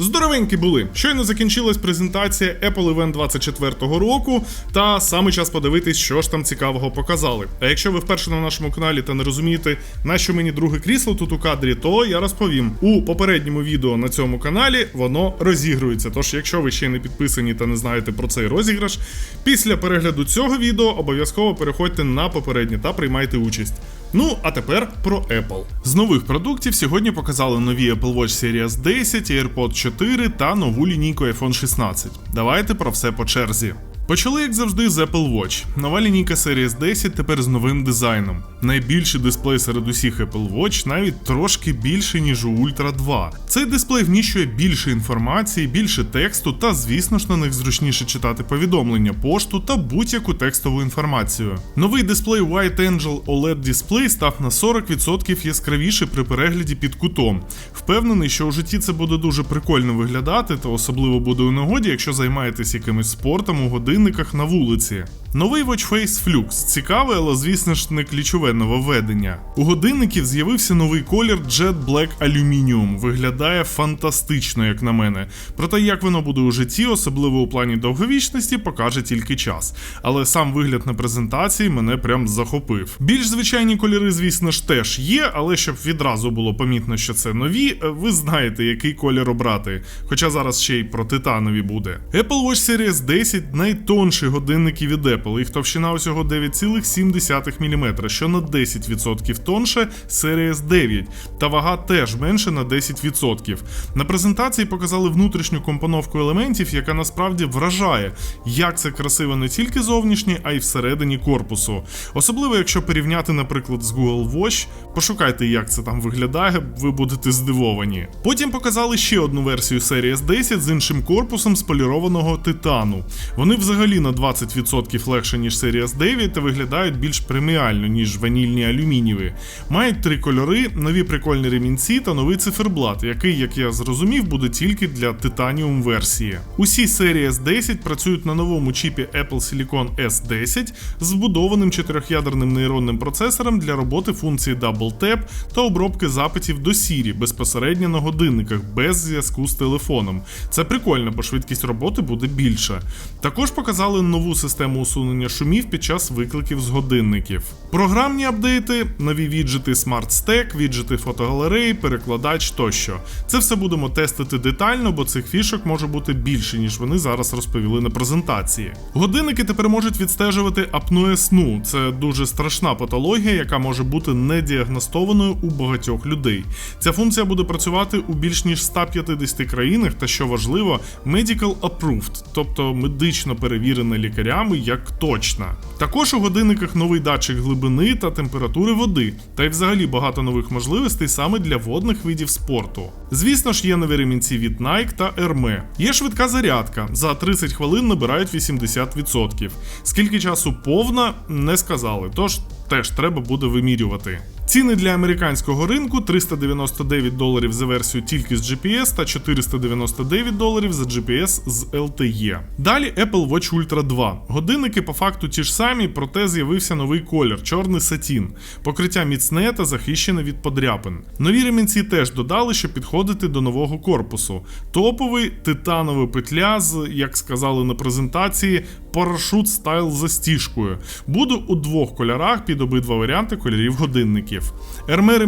Здоровенькі були. Щойно закінчилась презентація Apple Event 24 року, та саме час подивитись, що ж там цікавого показали. А якщо ви вперше на нашому каналі та не розумієте, на що мені друге крісло тут у кадрі, то я розповім. У попередньому відео на цьому каналі воно розігрується. Тож, якщо ви ще не підписані та не знаєте про цей розіграш, після перегляду цього відео обов'язково переходьте на попереднє та приймайте участь. Ну, а тепер про Apple. З нових продуктів сьогодні показали нові Apple Watch Series 10, AirPod 4 та нову лінійку iPhone 16. Давайте про все по черзі. Почали, як завжди, з Apple Watch. Нова лінійка Series 10 тепер з новим дизайном. Найбільший дисплей серед усіх Apple Watch навіть трошки більше, ніж у Ultra 2. Цей дисплей вміщує більше інформації, більше тексту, та, звісно ж, на них зручніше читати повідомлення, пошту та будь-яку текстову інформацію. Новий дисплей White Angel OLED Display став на 40% яскравіший при перегляді під кутом. Впевнений, що у житті це буде дуже прикольно виглядати, та особливо буде у нагоді, якщо займаєтесь якимось спортом у годинниках на вулиці. Новий Watch Face Flux цікаве, але звісно ж не ключове нововведення. У годинників з'явився новий колір Jet Black Aluminium. Виглядає фантастично, як на мене. Проте як воно буде у житті, особливо у плані довговічності, покаже тільки час. Але сам вигляд на презентації мене прям захопив. Більш звичайні кольори, звісно ж, теж є, але щоб відразу було помітно, що це нові, ви знаєте, який колір обрати. Хоча зараз ще й про титанові буде. Apple Watch Series 10 найтонший годинник від Apple. Їх товщина усього 9,7 мм, що на 10% тонше Series 9, та вага теж менше на 10%. На презентації показали внутрішню компоновку елементів, яка насправді вражає, як це красиво не тільки зовнішні, а й всередині корпусу. Особливо, якщо порівняти, наприклад, з Google Watch, пошукайте, як це там виглядає, ви будете здивовані. Потім показали ще одну версію Series 10 з іншим корпусом з полірованого титану. Вони взагалі на 20% легше, ніж Series 9, та виглядають більш преміально, ніж ванільні алюмінієві. Мають три кольори, нові прикольні ремінці та новий циферблат, який, як я зрозумів, буде тільки для титаніум версії. Усі Series 10 працюють на новому чіпі Apple Silicon S10 з вбудованим чотирьохядерним нейронним процесором для роботи функції Double Tap та обробки запитів до Siri безпосередньо на годинниках без зв'язку з телефоном. Це прикольно, бо швидкість роботи буде більша. Також показали нову систему усунення шумів під час викликів з годинників. Програмні апдейти, нові віджити Smart Stack, віджити фотогалереї, перекладач тощо. Це все будемо тестити детально, бо цих фішок може бути більше, ніж вони зараз розповіли на презентації. Годинники тепер можуть відстежувати апноe сну. Це дуже страшна патологія, яка може бути недіагностованою у багатьох людей. Ця функція буде працювати у більш ніж 150 країнах, та що важливо, medical approved, тобто медично перевірена лікарями як точна. Також у годинниках новий датчик глибини та температури води, та й взагалі багато нових можливостей саме для водних видів спорту. Звісно ж, є нові ремінці від Nike та Erme. Є швидка зарядка. За 30 хвилин набирають 80%. Скільки часу повна, не сказали. Тож теж треба буде вимірювати. Ціни для американського ринку 399 доларів за версію тільки з GPS та 499 доларів за GPS з LTE. Далі Apple Watch Ultra 2. Годинники по факту ті ж самі, проте з'явився новий колір чорний сатін. Покриття міцне та захищене від подряпин. Нові ремінці теж додали, щоб підходити до нового корпусу. Топовий титанова петля з, як сказали на презентації, парашут стайл застіжкою. Буде у двох кольорах під обидва варіанти кольорів годинників. Ерме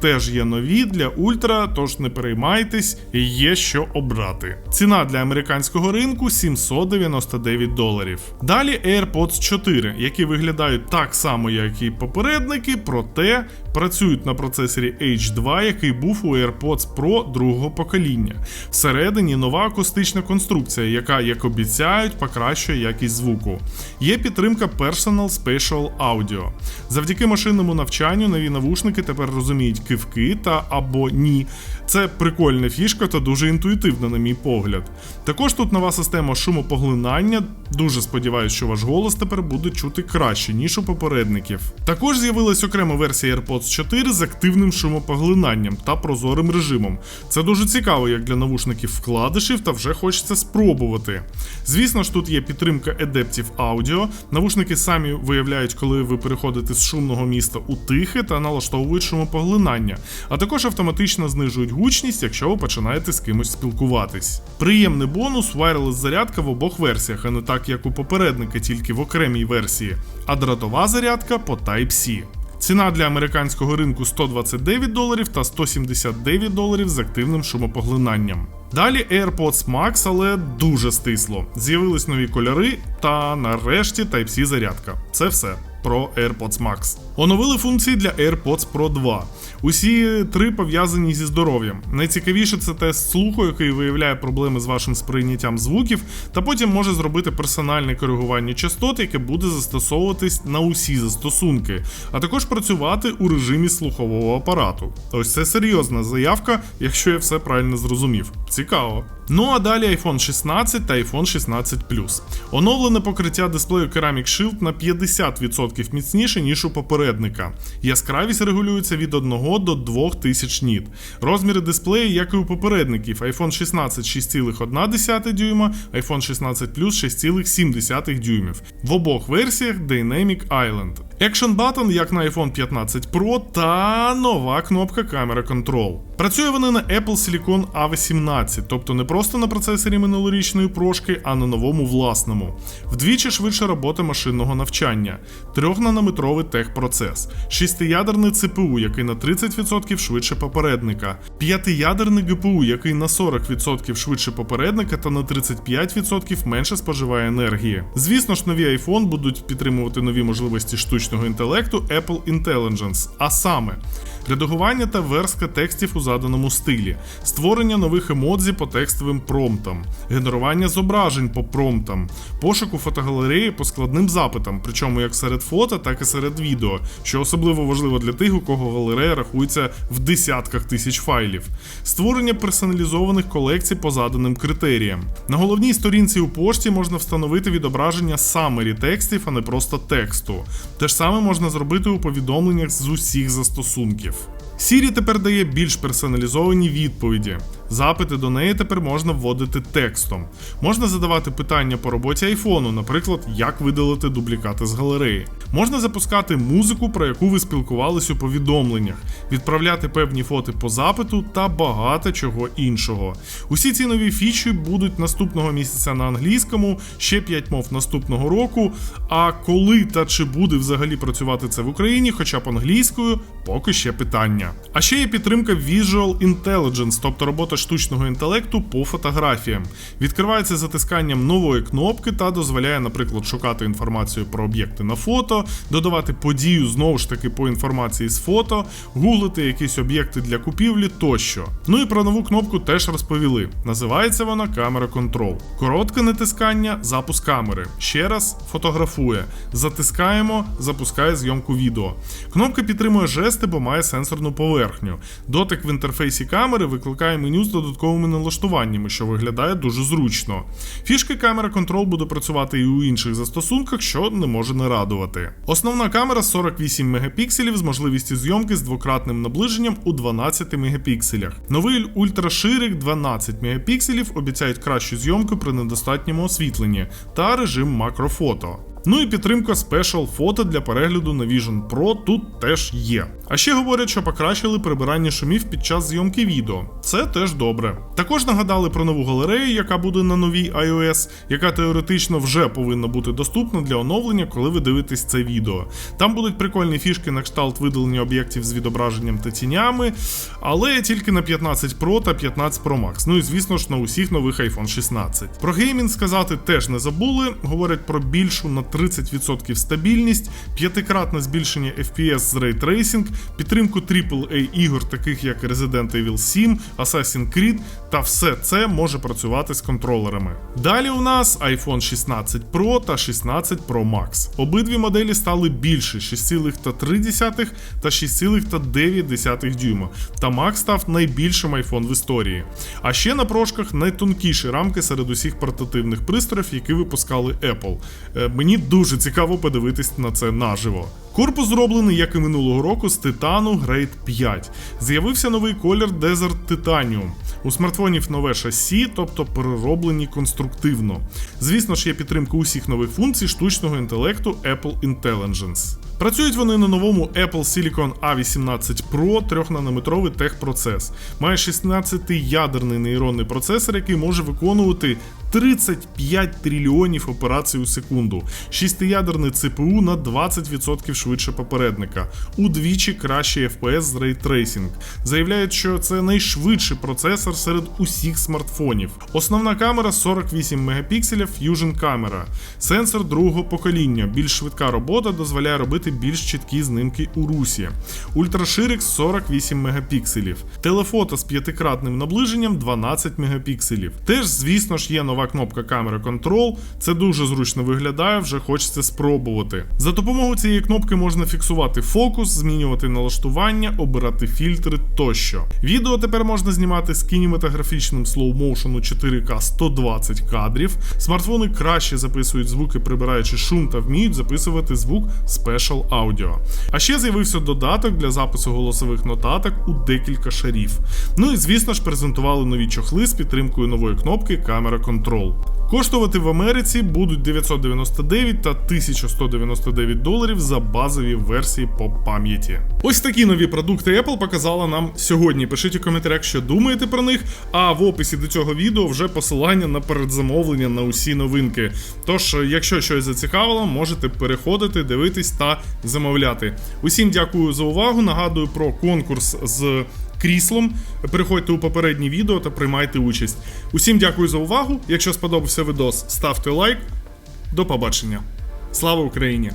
теж є нові для ультра, тож не переймайтесь, є що обрати. Ціна для американського ринку 799 доларів. Далі AirPods 4, які виглядають так само, як і попередники, проте працюють на процесорі H2, який був у AirPods Pro другого покоління. Всередині нова акустична конструкція, яка, як обіцяють, покращує якість звуку. Є підтримка Personal Spatial Audio. Завдяки машинному навчанню нові навушники тепер розуміють кивки та або ні. Це прикольна фішка та дуже інтуїтивна, на мій погляд. Також тут нова система шумопоглинання. Дуже сподіваюся, що ваш голос тепер буде чути краще, ніж у попередників. Також з'явилась окрема версія AirPods 4 з активним шумопоглинанням та прозорим режимом. Це дуже цікаво, як для навушників вкладишів, та вже хочеться спробувати. Звісно ж, тут є підтримка Adaptive Audio. Навушники самі виявляють, коли ви переходите з шумного міста у тихе та налаштовують шумопоглинання, а також автоматично знижують гучність, якщо ви починаєте з кимось спілкуватись. Приємний бонус wireless зарядка в обох версіях, а не так як у попередника, тільки в окремій версії, а дратова зарядка по Type-C. Ціна для американського ринку 129 доларів та 179 доларів з активним шумопоглинанням. Далі AirPods Max, але дуже стисло. З'явились нові кольори та нарешті Type-C зарядка. Це все про AirPods Max. Оновили функції для AirPods Pro 2. Усі три пов'язані зі здоров'ям. Найцікавіше це тест слуху, який виявляє проблеми з вашим сприйняттям звуків, та потім може зробити персональне коригування частот, яке буде застосовуватись на усі застосунки, а також працювати у режимі слухового апарату. Ось це серйозна заявка, якщо я все правильно зрозумів. Цікаво. Ну а далі iPhone 16 та iPhone 16 Plus. Оновлене покриття дисплею Ceramic Shield на 50% міцніше, ніж у попередника. Яскравість регулюється від 1 до 2000 ніт. Розміри дисплею, як і у попередників, iPhone 16 6,1 дюйма, iPhone 16 Plus 6,7 дюймів. В обох версіях Dynamic Island. Action Button, як на iPhone 15 Pro, та нова кнопка Camera Control. Працює вони на Apple Silicon A18, тобто не просто на процесорі минулорічної прошки, а на новому власному. Вдвічі швидша робота машинного навчання, 3-нанометровий техпроцес, 6-ядерний CPU, який на 30% швидше попередника, 5-ядерний GPU, який на 40% швидше попередника та на 35% менше споживає енергії. Звісно ж, нові iPhone будуть підтримувати нові можливості штучного інтелекту Apple Intelligence, а саме редагування та верстка текстів у заданому стилі, створення нових емодзі по текстовим промптам, генерування зображень по промптам, пошуку фотогалереї по складним запитам, причому як серед фото, так і серед відео, що особливо важливо для тих, у кого галерея рахується в десятках тисяч файлів, створення персоналізованих колекцій по заданим критеріям. На головній сторінці у пошті можна встановити відображення summary текстів, а не просто тексту. Те ж саме можна зробити у повідомленнях з усіх застосунків. Siri тепер дає більш персоналізовані відповіді. Запити до неї тепер можна вводити текстом. Можна задавати питання по роботі айфону, наприклад, як видалити дублікати з галереї. Можна запускати музику, про яку ви спілкувались у повідомленнях, відправляти певні фото по запиту та багато чого іншого. Усі ці нові фічі будуть наступного місяця на англійському, ще 5 мов наступного року. А коли та чи буде взагалі працювати це в Україні, хоча б англійською, поки ще питання. А ще є підтримка Visual Intelligence, тобто робота штучного інтелекту по фотографіям. Відкривається затисканням нової кнопки та дозволяє, наприклад, шукати інформацію про об'єкти на фото, додавати подію знову ж таки по інформації з фото, гуглити якісь об'єкти для купівлі тощо. Ну і про нову кнопку теж розповіли. Називається вона камера Control. Коротке натискання, запуск камери. Ще раз фотографує. Затискаємо, запускає зйомку відео. Кнопка підтримує жести, бо має сенсорну поверхню. Дотик в інтерфейсі камери викликає меню з додатковими налаштуваннями, що виглядає дуже зручно. Фішки камера Control буде працювати і у інших застосунках, що не може не радувати. Основна камера 48 мегапікселів з можливістю зйомки з двократним наближенням у 12 мегапікселях. Новий ультраширик 12 мегапікселів обіцяють кращу зйомку при недостатньому освітленні та режим макрофото. Ну і підтримка Special фото для перегляду на Vision Pro тут теж є. А ще говорять, що покращили прибирання шумів під час зйомки відео. Це теж добре. Також нагадали про нову галерею, яка буде на новій iOS, яка теоретично вже повинна бути доступна для оновлення, коли ви дивитесь це відео. Там будуть прикольні фішки на кшталт видалення об'єктів з відображенням та тінями, але тільки на 15 Pro та 15 Pro Max. Ну і звісно ж на усіх нових iPhone 16. Про геймінг сказати теж не забули. Говорять про більшу на 30% стабільність, п'ятикратне збільшення FPS з рейтрейсинг, підтримку AAA ігор, таких як Resident Evil 7, Assassin's Creed, та все це може працювати з контролерами. Далі у нас iPhone 16 Pro та 16 Pro Max. Обидві моделі стали більше 6,3 та 6,9 дюйма. Та Max став найбільшим iPhone в історії. А ще на прошках найтонкіші рамки серед усіх портативних пристроїв, які випускали Apple. Е, Дуже цікаво подивитись на це наживо. Корпус зроблений, як і минулого року, з титану Grade 5. З'явився новий колір Desert Titanium. У смартфонів нове шасі, тобто перероблені конструктивно. Звісно ж, є підтримка усіх нових функцій штучного інтелекту Apple Intelligence. Працюють вони на новому Apple Silicon A18 Pro 3-нанометровий техпроцес. Має 16-ядерний нейронний процесор, який може виконувати 35 трильйонів операцій у секунду. 6-ядерний CPU на 20% швидше попередника, удвічі кращий FPS з рейтрейсінг. Заявляють, що це найшвидший процесор серед усіх смартфонів. Основна камера 48 мегапікселів Fusion камера. Сенсор другого покоління. Більш швидка робота дозволяє робити більш чіткі знимки у русі. Ультраширик 48 мегапікселів. Телефото з п'ятикратним наближенням 12 мегапікселів. Теж, звісно ж, є нова кнопка камери Control. Це дуже зручно виглядає, вже хочеться спробувати. За допомогою цієї кнопки можна фіксувати фокус, змінювати налаштування, обирати фільтри тощо. Відео тепер можна знімати з кінематографічним слоу-моушену 4К 120 кадрів. Смартфони краще записують звуки, прибираючи шум та вміють записувати звук Special Audio. А ще з'явився додаток для запису голосових нотаток у декілька шарів. Ну і звісно ж презентували нові чохли з підтримкою нової кнопки камера Control. Коштувати в Америці будуть 999 та 1199 доларів за базові версії по пам'яті. Ось такі нові продукти Apple показала нам сьогодні. Пишіть у коментарях, що думаєте про них. А в описі до цього відео вже посилання на передзамовлення на усі новинки. Тож, якщо щось зацікавило, можете переходити, дивитись та замовляти. Усім дякую за увагу. Нагадую про конкурс з кріслом. Переходьте у попереднє відео та приймайте участь. Усім дякую за увагу. Якщо сподобався відос, ставте лайк. До побачення. Слава Україні!